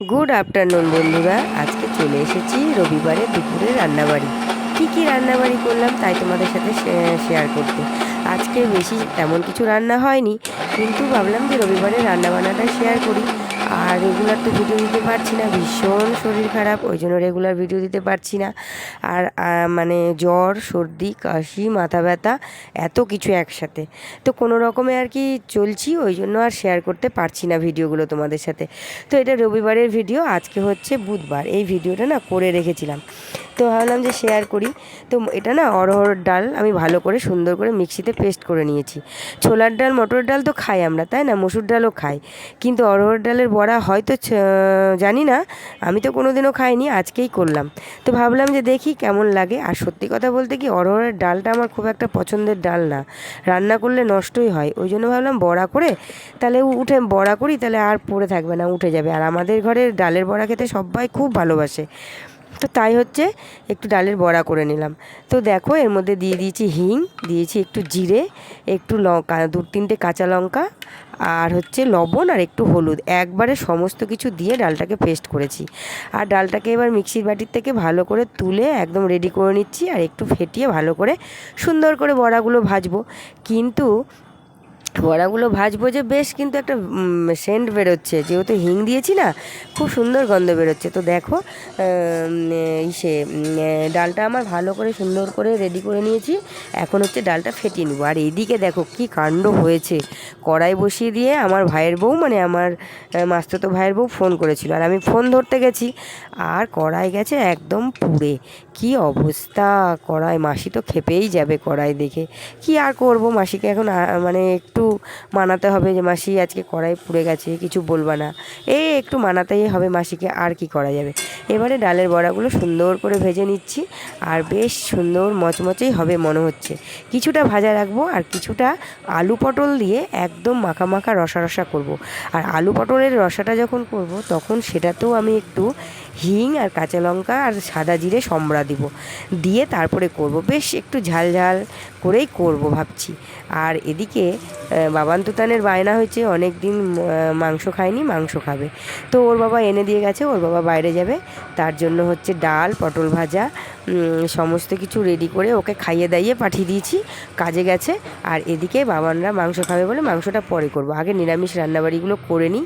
Good afternoon বন্ধুরা। আজকে চলে এসেছি রবিবারে দুপুরে রান্নাবাড়ি। কী কী রান্নাবাড়ি করলাম তাই তোমাদের সাথে শেয়ার করতে। আজকে বেশি তেমন কিছু রান্না হয়নি, কিন্তু ভাবলাম যে রবিবারে রান্নাবান্নাটা শেয়ার করি। রেগুলার তো ভিডিও দিতে পারছি না, ভীষণ শরীর খারাপ, ওই জন্য রেগুলার ভিডিও দিতে পারছি না। আর মানে জ্বর, সর্দি, কাশি, মাথা ব্যথা, এত কিছু একসাথে। তো কোনো রকমে আর কি চলছি, ওই জন্য আর শেয়ার করতে পারছি না ভিডিওগুলো তোমাদের সাথে। তো এটা রবিবারের ভিডিও আজকে হচ্ছে বুধবার। এই ভিডিওটা না করে রেখেছিলাম। তো ভাবলাম যে শেয়ার করি। তো এটা না অরহর ডাল আমি ভালো করে সুন্দর করে মিক্সিতে পেস্ট করে নিয়েছি। ছোলার ডাল, মটর ডাল তো খাই আমরা, তাই না? মসুর ডালও খাই। কিন্তু অরহর ডালের বড়া হয়তো জানি না, আমি তো কোনো দিনও খাইনি, আজকেই করলাম। তো ভাবলাম যে দেখি কেমন লাগে। আর সত্যি কথা বলতে কি অরহরের ডালটা আমার খুব একটা পছন্দের ডাল না। রান্না করলে নষ্টই হয়। ওই জন্য ভাবলাম বড়া করে, তাহলে উঠে বড়া করি, তাহলে আর পড়ে থাকবে না, উঠে যাবে। আর আমাদের ঘরে ডালের বড়া খেতে সবাই খুব ভালোবাসে। তো তাই হচ্ছে একটু ডালের বড়া করে নিলাম। তো দেখো এর মধ্যে দিয়ে দিয়েছি হিং, দিয়েছি একটু জিরে, একটু লঙ্কা, দু, তিনটে কাঁচা লঙ্কা আর হচ্ছে লবণ আর একটু হলুদ। একবারে সমস্ত কিছু দিয়ে ডালটাকে পেস্ট করেছি। আর ডালটাকে এবার মিক্সির বাটির থেকে ভালো করে তুলে একদম রেডি করে নিচ্ছি আর একটু ফেটিয়ে ভালো করে সুন্দর করে বড়াগুলো ভাজবো। কিন্তু বড়াগুলো ভাজবো যে বেশ কিন্তু একটা সেন্ট বেরোচ্ছে। যেহেতু হিং দিয়েছি না, খুব সুন্দর গন্ধ বেরোচ্ছে। তো দেখো ইসে ডালটা আমার ভালো করে সুন্দর করে রেডি করে নিয়েছি। এখন হচ্ছে ডালটা ফেটিয়ে নেব। আর এইদিকে দেখো কি কাণ্ড হয়েছে। কড়াই বসিয়ে দিয়ে আমার ভাইয়ের বউ মানে আমার মাস্ততো ভাইয়ের বউ ফোন করেছিল। আর আমি ফোন ধরতে গেছি, আর কড়াই গেছে একদম পুড়ে। কি অবস্থা! কড়াই, মাসি তো খেপেই যাবে কড়াই দেখে। কি আর করব? মাসিকে এখন মানে একটু মানাতে হবে যে মাসি আজকে কড়াই পুড়ে গেছে, কিছু বলবা না। এই একটু মানাতেই হবে মাসিকে, আর কি করা যাবে? এবারে ডালের বড়াগুলো সুন্দর করে ভেজে নিচ্ছি, আর বেশ সুন্দর মচমচেই হবে মনে হচ্ছে। কিছুটা ভাজা রাখব, আর কিছুটা আলু পটল দিয়ে একদম মাখা মাখা রসা রসা করব। আর আলু পটলের রসাটা যখন করব, তখন সেটাতেও আমি একটু হিং আর কাঁচা লঙ্কা আর সাদা জিরে সম্বরা দিব। দিয়ে তারপরে করব। বেশ একটু ঝাল ঝাল করেই করব ভাবছি। আর এদিকে বাবান্তুতানের বায়না হয়েছে অনেক দিন মাংস খায়নি, মাংস খাবে। তো ওর বাবা এনে দিয়ে গেছে, ওর বাবা বাইরে যাবে। তার জন্য হচ্ছে ডাল, পটল ভাজা সমস্ত কিছু রেডি করে ওকে খাইয়ে দাইয়ে পাঠিয়ে দিয়েছি। কাজে গেছে। আর এদিকে বাবানরা মাংস খাবে বলে মাংসটা পরে করব। আগে নিরামিষ রান্নাবাড়িগুলো করে নিই।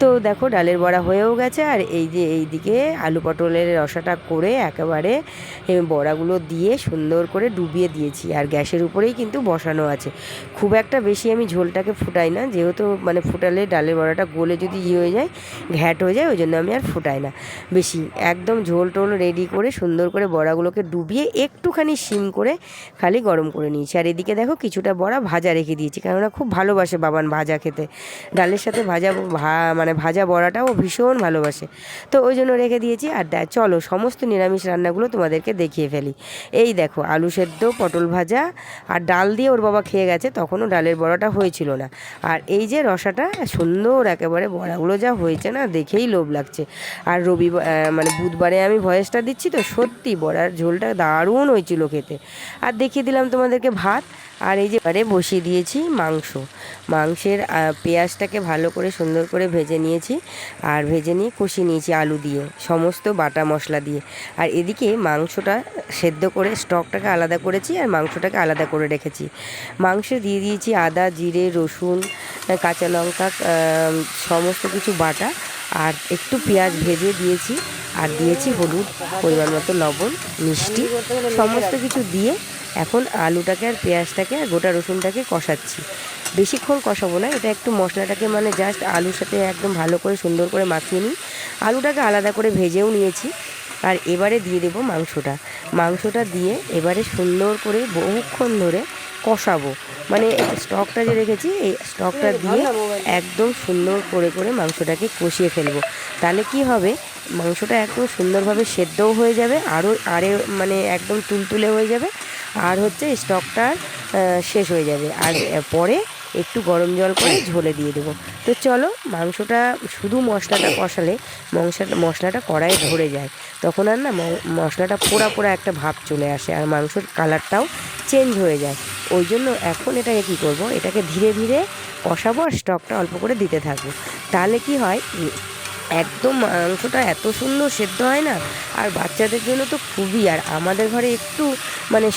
তো দেখো ডালের বড়া হয়েও গেছে। আর এই যে এই দিকে আলু পটলের রসাটা করে একেবারে বড়াগুলো দিয়ে সুন্দর করে ডুবিয়ে দিয়েছি। আর গ্যাসের উপরেই কিন্তু বসানো আছে। খুব একটা বেশি আমি ঝোলটাকে ফুটাই না। যেহেতু মানে ফুটালে ডালের বড়াটা গলে যদি ইয়ে হয়ে যায়, ঘ্যাট হয়ে যায়, ওই জন্য আমি আর ফুটাই না। বেশি একদম ঝোল টোল রেডি করে সুন্দর করে বড়াগুলোকে ডুবিয়ে একটুখানি সিম করে খালি গরম করে নিয়েছি। আর এদিকে দেখো কিছুটা বড়া ভাজা রেখে দিয়েছি, কেননা খুব ভালোবাসে বাবান ভাজা খেতে। ডালের সাথে ভাজা ভা মানে ভাজা বড়াটাও ভীষণ ভালোবাসে। তো ওই জন্য রেখে দিয়েছি। আর চলো সমস্ত নিরামিষ রান্নাগুলো তোমাদেরকে দেখিয়ে ফেলি। এই দেখো, আলু সেদ্ধ, পটল ভাজা আর ডাল দিয়ে ওর বাবা খেয়ে গেছে, তখনও ডালের বড়াটা হয়েছিল না। আর এই যে রসাটা, সুন্দর একেবারে বড়াগুলো যা হয়েছে না, দেখেই লোভ লাগছে। আর রবিবার মানে বুধবারে আমি ভয়েসটা দিচ্ছি তো, সত্যি বড়ার ঝোলটা দারুণ হয়েছিল খেতে। আর দেখিয়ে দিলাম তোমাদেরকে ভাত। আর এই যে এবারে বসিয়ে দিয়েছি মাংস। মাংসের পেঁয়াজটাকে ভালো করে সুন্দর করে ভেজে নিয়েছি। আর ভেজে নিয়ে কষিয়ে নিয়েছি আলু দিয়ে, সমস্ত বাটা মশলা দিয়ে। আর এদিকে মাংসটা সেদ্ধ করে স্টকটাকে আলাদা করেছি আর মাংসটাকে আলাদা করে রেখেছি। মাংস দিয়ে দিয়েছি আদা, জিরে, রসুন, কাঁচা লঙ্কা সমস্ত কিছু বাটা। আর একটু পেঁয়াজ ভেজে দিয়েছি। আর দিয়েছি হলুদ, পরিমাণ মতো লবণ, মিষ্টি, সমস্ত কিছু দিয়ে এখন আলুটাকে আর পেঁয়াজটাকে আর গোটা রসুনটাকে কষাচ্ছি। বেশিক্ষণ কষাবো না, এটা একটু মশলাটাকে মানে জাস্ট আলুর সাথে একদম ভালো করে সুন্দর করে মাখিয়ে নিই। আলুটাকে আলাদা করে ভেজেও নিয়েছি, আর এবারে দিয়ে দেবো মাংসটা। মাংসটা দিয়ে এবারে সুন্দর করে বহুক্ষণ ধরে কষাবো। মানে স্টকটা যে রেখেছি, এই স্টকটা দিয়ে একদম সুন্দর করে করে মাংসটাকে কষিয়ে ফেলব। তাহলে কি হবে? মাংসটা একদম সুন্দরভাবে সেদ্ধও হয়ে যাবে, আরও আরে মানে একদম তুলতুলে হয়ে যাবে, আর হচ্ছে স্টকটা শেষ হয়ে যাবে। আর পরে একটু গরম জল করে ঝোলে দিয়ে দেবো। তো চলো, মাংসটা শুধু মশলাটা কষালে মশলাটা মশলাটা কড়াইয়ে ধরে যায়। তখন আর না মশলাটা পোড়া পোড়া একটা ভাব চলে আসে, আর মাংসর কালারটাও চেঞ্জ হয়ে যায়। ওই জন্য এখন এটাকে কী করব? এটাকে ধীরে ধীরে কষাবো আর স্টকটা অল্প করে দিতে থাকব। তাহলে কি হয়? একদম মাংসটা এত সুন্দর সেদ্ধ হয় না, আর বাচ্চাদের জন্য তো খুবই, আর আমাদের ঘরে একটু মানে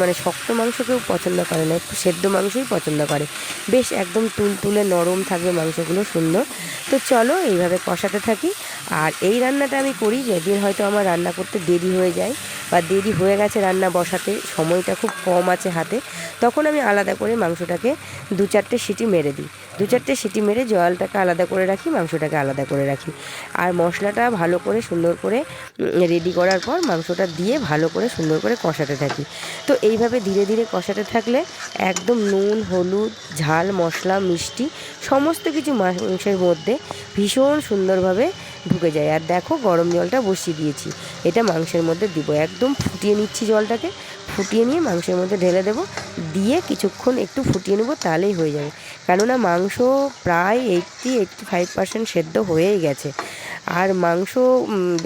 মানে শক্ত মাংস কেউ পছন্দ করে না, একটু সেদ্ধ মাংসই পছন্দ করে। বেশ একদম তুল তুলে নরম থাকবে মাংসগুলো সুন্দর। তো চলো এইভাবে কষাতে থাকি। আর এই রান্নাটা আমি করি, যেদিন হয়তো আমার রান্না করতে দেরি হয়ে যায়। বা দেরি হয়ে গেছে রান্না বসাতে, সময়টা খুব কম আছে হাতে, তখন আমি আলাদা করে মাংসটাকে দু চারটে সিটি মেরে দিই। দু চারটে সিটি মেরে জলটাকে আলাদা করে রাখি, মাংসটাকে আলাদা করে রাখি। আর মশলাটা ভালো করে সুন্দর করে রেডি করার পর মাংসটা দিয়ে ভালো করে সুন্দর করে কষাতে থাকি। তো এইভাবে ধীরে ধীরে কষাতে থাকলে একদম নুন, হলুদ, ঝাল, মশলা, মিষ্টি, সমস্ত কিছু মাংসের মধ্যে ভীষণ সুন্দরভাবে ঢুকে যায়। আর দেখো, গরম জলটা বসিয়ে দিয়েছি। এটা মাংসের মধ্যে দিব। একদম ফুটিয়ে নিচ্ছি জলটাকে। ফুটিয়ে নিয়ে মাংসের মধ্যে ঢেলে দেবো। দিয়ে কিছুক্ষণ একটু ফুটিয়ে নেব, তাহলেই হয়ে যাবে। কেননা মাংস প্রায় এইটটি এইটটি ফাইভ পার্সেন্ট সেদ্ধ হয়েই গেছে। আর মাংস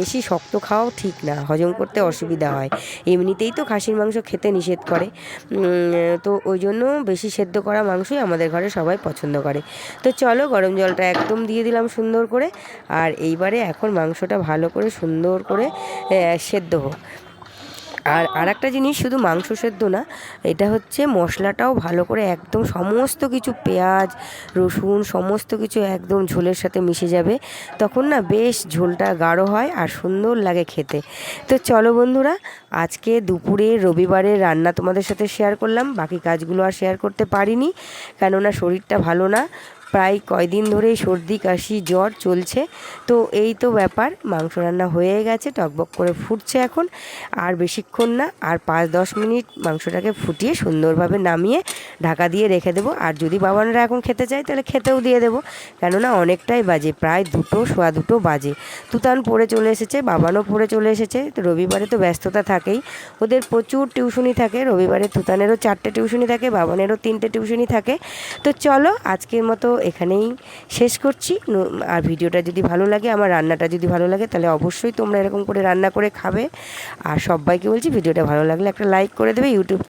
বেশি শক্ত খাওয়াও ঠিক না, হজম করতে অসুবিধা হয়। এমনিতেই তো খাসির মাংস খেতে নিষেধ করে। তো ওই জন্য বেশি সেদ্ধ করা মাংসই আমাদের ঘরে সবাই পছন্দ করে। তো চলো গরম জলটা একদম দিয়ে দিলাম সুন্দর করে। আর এইবারে এখন মাংসটা ভালো করে সুন্দর করে সেদ্ধ হোক। আর আর একটা জিনিস শুধু মাংস সেদ্ধ না, এটা হচ্ছে মশলাটাও ভালো করে একদম সমস্ত কিছু পেঁয়াজ, রসুন, সমস্ত কিছু একদম ঝোলের সাথে মিশে যাবে। তখন না বেশ ঝোলটা গাঢ় হয় আর সুন্দর লাগে খেতে। তো চলো বন্ধুরা, আজকে দুপুরে রবিবারের রান্না তোমাদের সাথে শেয়ার করলাম, বাকি কাজগুলো আর শেয়ার করতে পারিনি, কেননা শরীরটা ভালো না। প্রায় কয়দিন ধরেই সর্দি, কাশি, জ্বর চলছে। তো এই তো ব্যাপার, মাংস রান্না হয়ে গেছে, টকবক করে ফুটছে এখন। আর বেশিক্ষণ না, আর পাঁচ দশ মিনিট মাংসটাকে ফুটিয়ে সুন্দরভাবে নামিয়ে ঢাকা দিয়ে রেখে দেবো। আর যদি বাবানরা এখন খেতে চায়, তাহলে খেতেও দিয়ে দেবো। কেননা অনেকটাই বাজে, প্রায় দুটো, সোয়া দুটো বাজে। তুতান পড়ে চলে এসেছে, বাবানও পড়ে চলে এসেছে। তো রবিবারে তো ব্যস্ততা থাকেই। ওদের প্রচুর টিউশনি থাকে, রবিবারে তুতানেরও চারটে টিউশনি থাকে, বাবানেরও তিনটে টিউশনি থাকে। তো চলো, আজকের মতো এখানেই শেষ করছি। আর ভিডিওটা যদি ভালো লাগে, আমার রান্নাটা যদি ভালো লাগে, তাহলে অবশ্যই তোমরা এরকম করে রান্না করে খাবে। আর সবাইকে বলছি, ভিডিওটা ভালো লাগলে একটা লাইক করে দেবে ইউটিউব